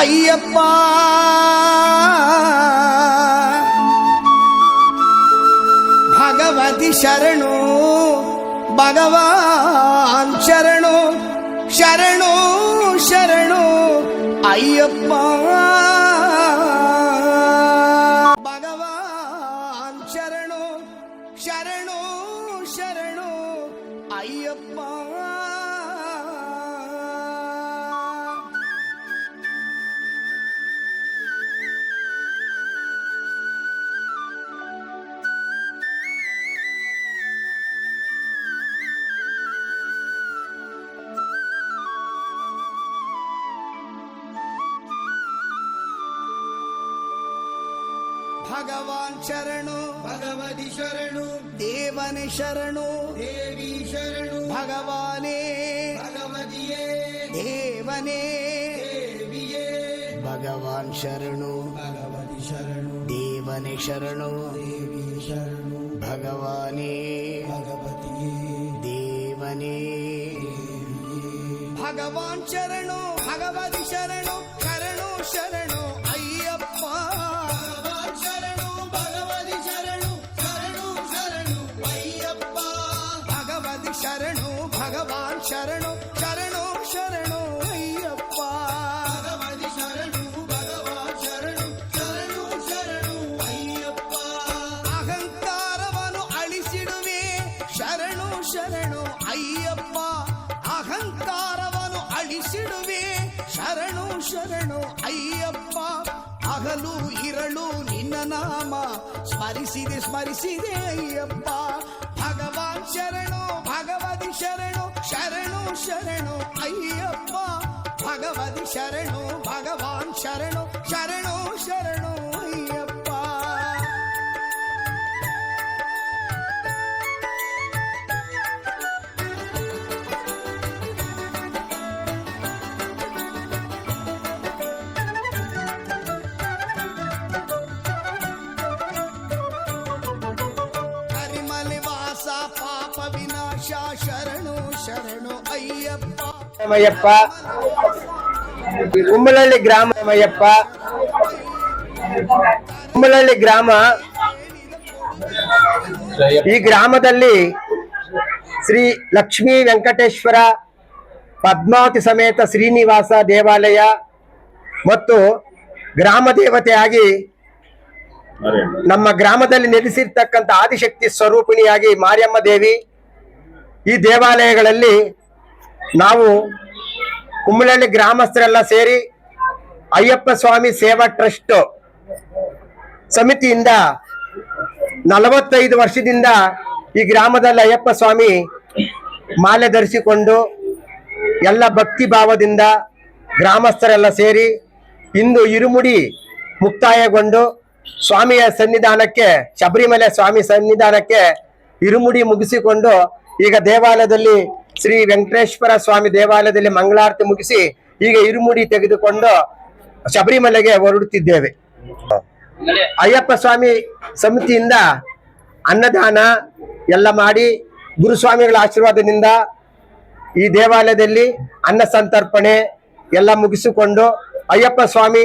ಅಯ್ಯಪ್ಪ ಭಗವತಿ ಶರಣು ಭಗವಾನ್ ಶರಣು ಶರಣು ಶರಣು ಅಯ್ಯಪ್ಪ ಭಗವಾನ್ ಶರಣು ಶರಣು ಶರಣು ಅಯ್ಯಪ್ಪ భగవాన్ శరణు భగవతి శరణు దేవని శరణు దేవి శరణు భగవానే భగవతి దేవనే భగవాన్ శరణు భగవతి శరణు దేవని శరణు దేవి శరణు భగవానే భగవతి దేవని. భగవాన్ శరణు భగవతి శరణు కరణు శరణు. ಶರಣು ಶರಣು ಅಯ್ಯಪ್ಪ ಹಗಲು ಇರಳು ನಿನ್ನ ನಾಮ ಸ್ಮರಿಸಿದೆ ಸ್ಮರಿಸಿದೆ ಅಯ್ಯಪ್ಪ ಭಗವಾನ್ ಶರಣು ಭಗವತಿ ಶರಣು ಶರಣು ಶರಣು ಅಯ್ಯಪ್ಪ ಭಗವತಿ ಶರಣು ರಾಮಯ್ಯಪ್ಪ. ಉಮ್ಮಲಹಳ್ಳಿ ಗ್ರಾಮ ಉಮ್ಮಲಹಳ್ಳಿ ಗ್ರಾಮ. ಈ ಗ್ರಾಮದಲ್ಲಿ ಶ್ರೀ ಲಕ್ಷ್ಮೀ ವೆಂಕಟೇಶ್ವರ ಪದ್ಮಾವತಿ ಸಮೇತ ಶ್ರೀನಿವಾಸ ದೇವಾಲಯ ಮತ್ತು ಗ್ರಾಮ ದೇವತೆಯಾಗಿ ನಮ್ಮ ಗ್ರಾಮದಲ್ಲಿ ನೆಲೆಸಿರ್ತಕ್ಕಂಥ ಆದಿಶಕ್ತಿ ಸ್ವರೂಪಿಣಿಯಾಗಿ ಮಾರಿಯಮ್ಮ ದೇವಿ ಈ ದೇವಾಲಯಗಳಲ್ಲಿ ನಾವು ಕುಂಬಳಹಳ್ಳಿ ಗ್ರಾಮಸ್ಥರೆಲ್ಲ ಸೇರಿ ಅಯ್ಯಪ್ಪ ಸ್ವಾಮಿ ಸೇವಾ ಟ್ರಸ್ಟ್ ಸಮಿತಿಯಿಂದ ನಲವತ್ತೈದು ವರ್ಷದಿಂದ ಈ ಗ್ರಾಮದಲ್ಲಿ ಅಯ್ಯಪ್ಪ ಸ್ವಾಮಿ ಮಾಲೆ ಧರಿಸಿಕೊಂಡು ಎಲ್ಲ ಭಕ್ತಿ ಭಾವದಿಂದ ಗ್ರಾಮಸ್ಥರೆಲ್ಲ ಸೇರಿ ಇಂದು ಇರುಮುಡಿ ಮುಕ್ತಾಯಗೊಂಡು ಸ್ವಾಮಿಯ ಸನ್ನಿಧಾನಕ್ಕೆ ಶಬರಿಮಲೆ ಸ್ವಾಮಿ ಸನ್ನಿಧಾನಕ್ಕೆ ಇರುಮುಡಿ ಮುಗಿಸಿಕೊಂಡು ಈಗ ದೇವಾಲಯದಲ್ಲಿ ಶ್ರೀ ವೆಂಕಟೇಶ್ವರ ಸ್ವಾಮಿ ದೇವಾಲಯದಲ್ಲಿ ಮಂಗಳಾರತಿ ಮುಗಿಸಿ ಈಗ ಇರುಮುಡಿ ತೆಗೆದುಕೊಂಡು ಶಬರಿಮಲೆಗೆ ಹೊರಡುತ್ತಿದ್ದೇವೆ. ಅಯ್ಯಪ್ಪ ಸ್ವಾಮಿ ಸಮಿತಿಯಿಂದ ಅನ್ನದಾನ ಎಲ್ಲ ಮಾಡಿ ಗುರುಸ್ವಾಮಿಗಳ ಆಶೀರ್ವಾದದಿಂದ ಈ ದೇವಾಲಯದಲ್ಲಿ ಅನ್ನ ಸಂತರ್ಪಣೆ ಎಲ್ಲ ಮುಗಿಸಿಕೊಂಡು ಅಯ್ಯಪ್ಪ ಸ್ವಾಮಿ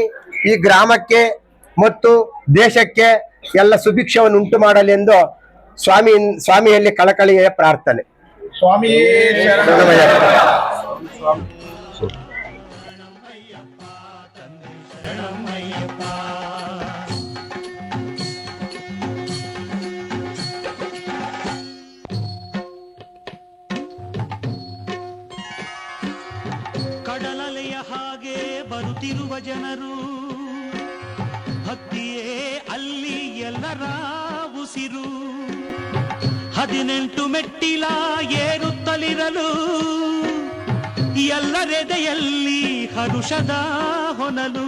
ಈ ಗ್ರಾಮಕ್ಕೆ ಮತ್ತು ದೇಶಕ್ಕೆ ಎಲ್ಲ ಸುಭಿಕ್ಷವನ್ನು ಉಂಟು ಮಾಡಲೆಂದು ಸ್ವಾಮಿ ಸ್ವಾಮಿಯಲ್ಲಿ ಕಳಕಳಿಯ ಪ್ರಾರ್ಥನೆ ಸ್ವಾಮಿ. ಕಡಲಲೆಯ ಹಾಗೆ ಬರುತ್ತಿರುವ ಜನರು ಭಕ್ತಿಯೇ ಅಲ್ಲಿ ಎಲ್ಲರ ಉಸಿರು ಹದಿನೆಂಟು ಮೆಟ್ಟಿಲ ಏರುತ್ತಲಿರಲು ಎಲ್ಲರೆದೆಯಲ್ಲಿ ಹರುಷದ ಹೊನಲು.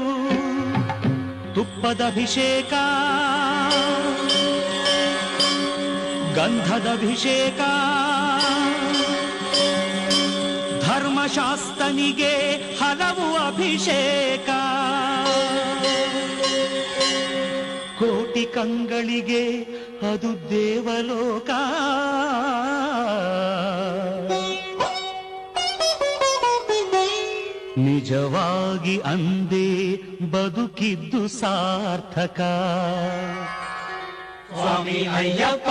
ತುಪ್ಪದ ಅಭಿಷೇಕ ಗಂಧದ ಅಭಿಷೇಕ ಧರ್ಮಶಾಸ್ತನಿಗೆ ಹಲವು ಅಭಿಷೇಕ. ಕೋಟಿ ಕಂಗಳಿಗೆ ಅದು ದೇವಲೋಕ. ನಿಜವಾಗಿ ಅಂದೇ ಬದುಕಿದ್ದು ಸಾರ್ಥಕ. ಸ್ವಾಮಿ ಅಯ್ಯಪ್ಪ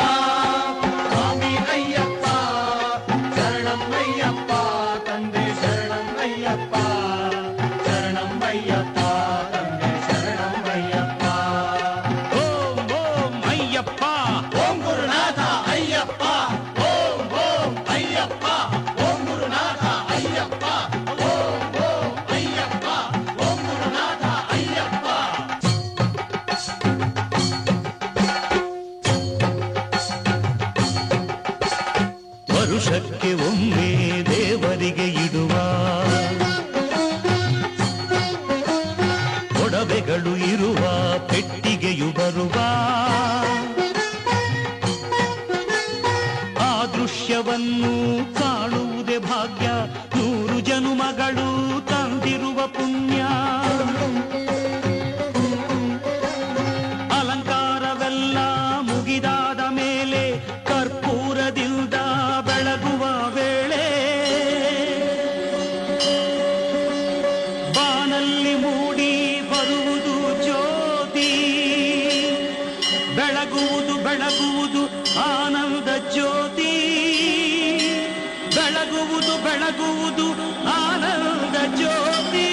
ಭಾಗ್ಯ. ನೂರು ಜನುಮಗಳು ತಂದಿರುವ ಪುಣ್ಯ. ಅಲಂಕಾರವೆಲ್ಲ ಮುಗಿದಾದ ಮೇಲೆ ಕರ್ಪೂರದಿಂದ ಬೆಳಗುವ ವೇಳೆ ಬಾನಲ್ಲಿ ಮೂಡಿ ಬರುವುದು ಜ್ಯೋತಿ. ಬೆಳಗುವುದು ಬೆಳಗುವುದು ಆನಂದ ಜ್ಯೋತಿ. ಬೆಳಗುವುದು ಬೆಳಗುವುದು ಆನಂದ ಜ್ಯೋತಿ.